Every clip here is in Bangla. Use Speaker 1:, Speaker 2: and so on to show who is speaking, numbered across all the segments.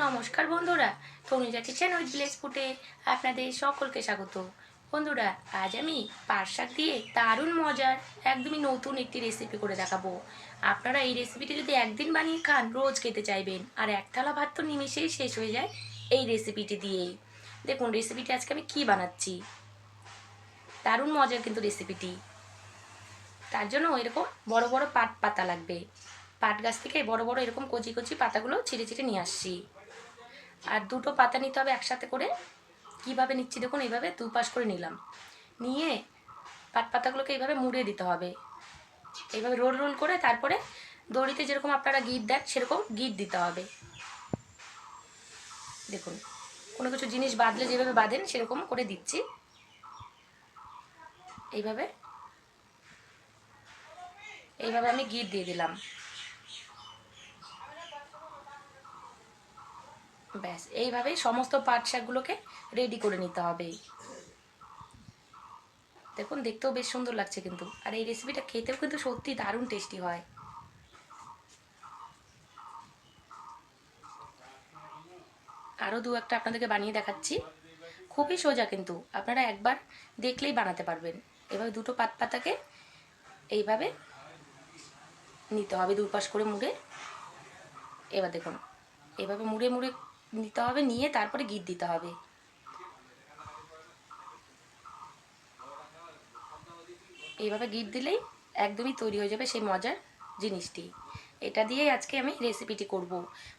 Speaker 1: নমস্কার বন্ধুরা, তনুজা কিচেন উইথ ভিলেজ ফুটে আপনাদের সকলকে স্বাগত। বন্ধুরা, আজ আমি পাট শাক দিয়ে দারুণ মজার, একদমই নতুন একটি রেসিপি করে দেখাবো। আপনারা এই রেসিপিটি যদি একদিন বানিয়ে খান, রোজ খেতে চাইবেন। আর এক থালা ভাত তো নিমেষেই শেষ হয়ে যায় এই রেসিপিটি দিয়েই। দেখুন রেসিপিটি আজকে আমি কি বানাচ্ছি। দারুণ মজার কিন্তু রেসিপিটি তার জন্য এরকম বড় বড় পাট পাতা লাগবে। পাট গাছ থেকে বড় বড় এরকম কচি কচি পাতাগুলো ছিঁড়ে ছিঁড়ে নিয়ে আসছি। আর দুটো পাতা নিতে হবে একসাথে করে। কীভাবে নিচ্ছি দেখুন, এইভাবে দুপাশ করে নিলাম। নিয়ে পাট পাতাগুলোকে এইভাবে মুড়ে দিতে হবে। এইভাবে রোল রোল করে তারপরে দড়িতে যেরকম আপনারা গিট দেন, সেরকম গিট দিতে হবে। দেখুন, কোনো কিছু জিনিস বাঁধলে যেভাবে বাঁধেন, সেরকম করে দিচ্ছি। এইভাবে এইভাবে আমি গিট দিয়ে দিলাম। ব্যাস, এইভাবেই সমস্ত পাট শাকগুলোকে রেডি করে নিতে হবে। দেখুন, দেখতেও বেশ সুন্দর লাগছে কিন্তু। আর এই রেসিপিটা খেতেও কিন্তু সত্যি দারুণ টেস্টি হয়। আরও দু একটা আপনাদেরকে বানিয়ে দেখাচ্ছি। খুবই সোজা কিন্তু, আপনারা একবার দেখলেই বানাতে পারবেন। এভাবে দুটো পাত পাতাকে এইভাবে নিতে হবে দুপাশ করে মুড়ে। এবার দেখুন, এভাবে মুড়ে মুড়ে নিতে হবে, নিয়ে তারপরে গিট দিতে হবে। এইভাবে গিট দিলেই একদমই তৈরি হয়ে যাবে সেই মজার জিনিসটি। এটা দিয়েই আজকে আমি রেসিপিটি করব।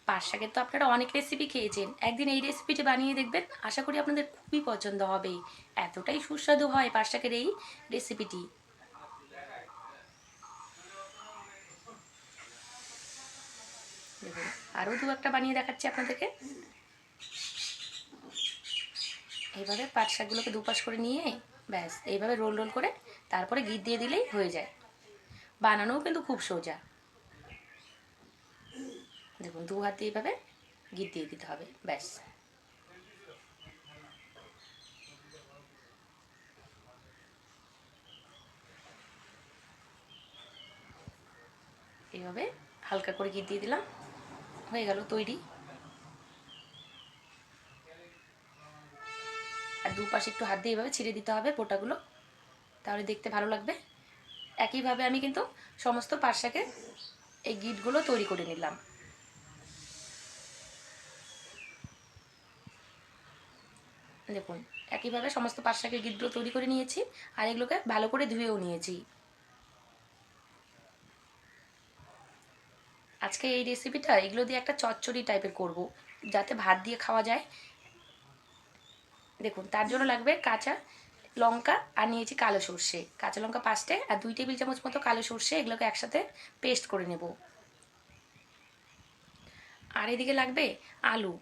Speaker 1: পাট শাকের তো আপনারা অনেক রেসিপি খেয়েছেন। একদিন এই রেসিপিটি বানিয়ে দেখবেন, আশা করি আপনাদের খুবই পছন্দ হবে। এতটাই সুস্বাদু হয় পাট শাকের এই রেসিপিটি দেখুন। আরও দু একটা বানিয়ে দেখাচ্ছি আপনাদেরকে। এইভাবে পাট শাকগুলোকে দুপাশ করে নিয়ে, ব্যাস, এইভাবে রোল রোল করে তারপরে গিট দিয়ে দিলেই হয়ে যায়। বানানোও কিন্তু খুব সোজা। দেখুন, দু হাত এইভাবে গিট দিয়ে দিতে হবে, ব্যাস। এইভাবে হালকা করে গিট দিয়ে দিলাম। হয়ে গেল তৈরি। আর দুপাশে একটু হাত দিয়ে এভাবে ছিঁড়ে দিতে হবে পোটাগুলো, তাহলে দেখতে ভালো লাগবে। একইভাবে আমি কিন্তু সমস্ত পার্শাকে এই গিটগুলো তৈরি করে নিলাম। দেখুন, একইভাবে সমস্ত পার্শাকের গিটগুলো তৈরি করে নিয়েছি, আর এগুলোকে ভালো করে ধুয়েও নিয়েছি। আজকে এই রেসিপিটা এগুলো দিয়ে একটা চচ্চড়ি টাইপের করব, যাতে ভাত দিয়ে খাওয়া যায়। দেখুন, তার জন্য লাগবে কাঁচা লঙ্কা আর নিয়েছি কালো সর্ষে। কাঁচা লঙ্কা পাঁচটে আর দুই টেবিল চামচ মতো কালো সর্ষে এগুলোকে একসাথে পেস্ট করে নেব। আর এদিকে লাগবে আলু।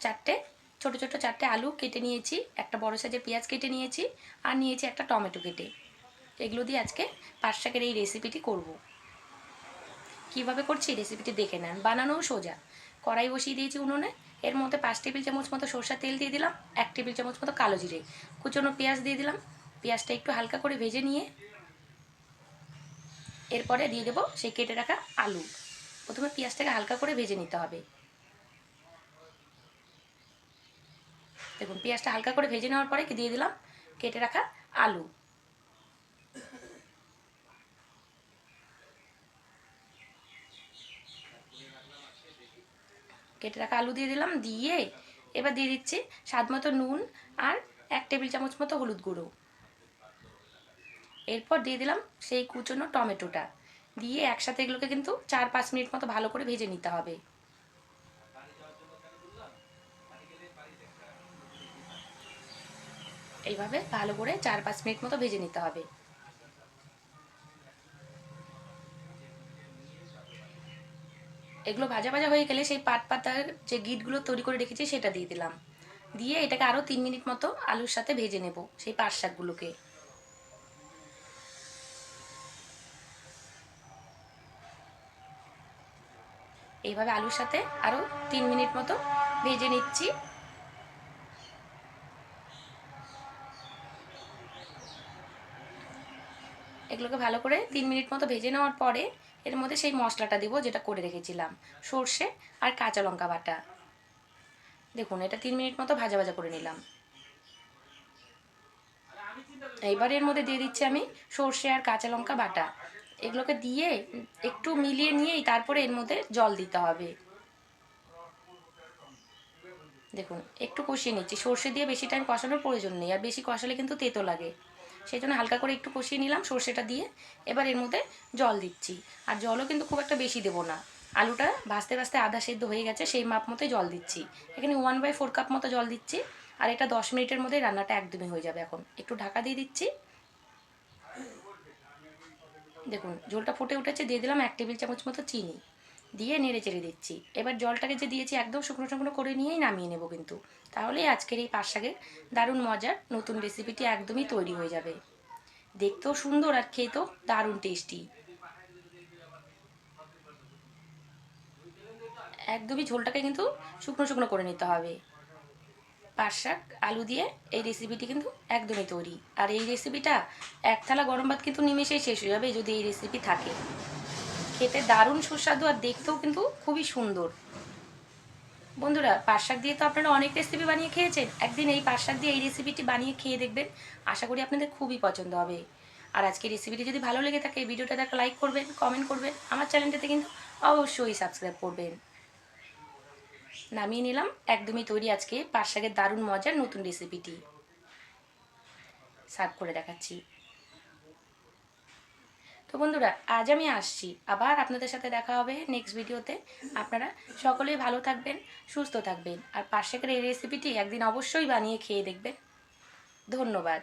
Speaker 1: চারটে, ছোট ছোট চারটে আলু কেটে নিয়েছি, একটা বড় সাইজের পেঁয়াজ কেটে নিয়েছি আর নিয়েছি একটা টমেটো কেটে। এগুলো দিয়ে আজকে পাঁচ শাকের এই রেসিপিটি করব। কীভাবে করছি রেসিপিটি দেখে নেন। বানানোও সোজা। কড়াই বসিয়ে দিয়েছি উনুনে। এর মধ্যে পাঁচ টেবিল চামচ মতো সরষার তেল দিয়ে দিলাম। এক টেবিল চামচ মতো কালো জিরে। কুচনো পেঁয়াজ দিয়ে দিলাম। পেঁয়াজটা একটু হালকা করে ভেজে নিয়ে এরপরে দিয়ে দেবো সেই কেটে রাখা আলু। প্রথমে পেঁয়াজটাকে হালকা করে ভেজে নিতে হবে। দেখুন, পেঁয়াজটা হালকা করে ভেজে নেওয়ার পরে দিয়ে দিলাম? কেটে রাখা আলু। কেটে রাখা আলু দিয়ে দিলাম, দিয়ে এবার দিয়ে দিচ্ছি স্বাদ মতো নুন আর এক টেবিল চামচ মতো হলুদ গুঁড়ো। এরপর দিয়ে দিলাম সেই কুচনো টমেটোটা। দিয়ে একসাথে এগুলোকে কিন্তু চার পাঁচ মিনিট মতো ভালো করে ভেজে নিতে হবে। এইভাবে ভালো করে চার পাঁচ মিনিট মতো ভেজে নিতে হবে। এগুলো ভাজা ভাজা হয়ে গেলে সেই পাট পাতার যে গিটগুলো তৈরি করে রেখেছি, সেটা দিয়ে দিলাম। দিয়ে এটাকে আরও তিন মিনিট মতো আলুর সাথে ভেজে নেব সেই পাট শাকগুলোকে। এইভাবে আলুর সাথে আরও তিন মিনিট মতো ভেজে নিচ্ছি। এগুলোকে ভালো করে তিন মিনিট মতো ভেজে নেওয়ার পরে এর মধ্যে সেই মশলাটা দেবো যেটা করে রেখেছিলাম। সর্ষে আর কাঁচা লঙ্কা বাটা। দেখুন, এটা তিন মিনিট মতো ভাজা ভাজা করে নিলাম। এইবার এর মধ্যে দিয়ে দিচ্ছি আমি সর্ষে আর কাঁচা লঙ্কা বাটা। এগুলোকে দিয়ে একটু মিলিয়ে নিয়েই তারপরে এর মধ্যে জল দিতে হবে। দেখুন, একটু কষিয়ে নিচ্ছি। সর্ষে দিয়ে বেশি টাইম কষানোর প্রয়োজন নেই, আর বেশি কষালে কিন্তু তেতো লাগে। সেই জন্য হালকা করে একটু কষিয়ে নিলাম সর্ষেটা দিয়ে। এবার এর মধ্যে জল দিচ্ছি। আর জলও কিন্তু খুব একটা বেশি দেবো না। আলুটা ভাজতে ভাজতে আধা সেদ্ধ হয়ে গেছে, সেই মাপ মতোই জল দিচ্ছি। এখানে ওয়ান বাই ফোর কাপ মতো জল দিচ্ছি। আর এটা দশ মিনিটের মধ্যেই রান্নাটা একদমই হয়ে যাবে এখন। একটু ঢাকা দিয়ে দিচ্ছি। দেখুন, ঝোলটা ফুটে উঠেছে, দিয়ে দিলাম এক টেবিল চামচ মতো চিনি। দিয়ে নেড়ে চেড়ে দিচ্ছি। এবার জলটাকে যে দিয়েছি একদম শুকনো শুকনো করে নিয়েই নামিয়ে নেব কিন্তু। তাহলেই আজকের এই পাট শাকের দারুণ মজার নতুন রেসিপিটি একদমই তৈরি হয়ে যাবে। দেখতেও সুন্দর আর খেতেও দারুণ টেস্টি একদমই ঝোলটাকে কিন্তু শুকনো শুকনো করে নিতে হবে। পাট শাক, আলু দিয়ে এই রেসিপিটি কিন্তু একদমই তৈরি। আর এই রেসিপিটা এক থালা গরম ভাত কিন্তু নিমেষেই শেষ হয়ে যাবে যদি এই রেসিপি থাকে। খেতে দারুণ সুস্বাদু আর দেখতেও কিন্তু খুবই সুন্দর। বন্ধুরা, পাট শাক দিয়ে তো আপনারা অনেক রেসিপি বানিয়ে খেয়েছেন। একদিন এই পাট শাক দিয়ে এই রেসিপিটি বানিয়ে খেয়ে দেখবেন। আশা করি আপনাদের খুবই পছন্দ হবে। আর আজকে রেসিপিটি যদি ভালো লেগে থাকে ভিডিওটা একটা লাইক করবেন কমেন্ট করবেন। আমার চ্যানেলটাতে কিন্তু অবশ্যই সাবস্ক্রাইব করবেন। নামিয়ে নিলাম একদমই তৈরি আজকে পাট শাকের দারুণ মজার নতুন রেসিপিটি সার্ভ করে দেখাচ্ছি। তো বন্ধুরা, আজ আমি আসছি। আবার আপনাদের সাথে দেখা হবে নেক্সট ভিডিওতে আপনারা সকলেই ভালো থাকবেন, সুস্থ থাকবেন। আর পাশে করে এই রেসিপিটি একদিন অবশ্যই বানিয়ে খেয়ে দেখবেন। ধন্যবাদ।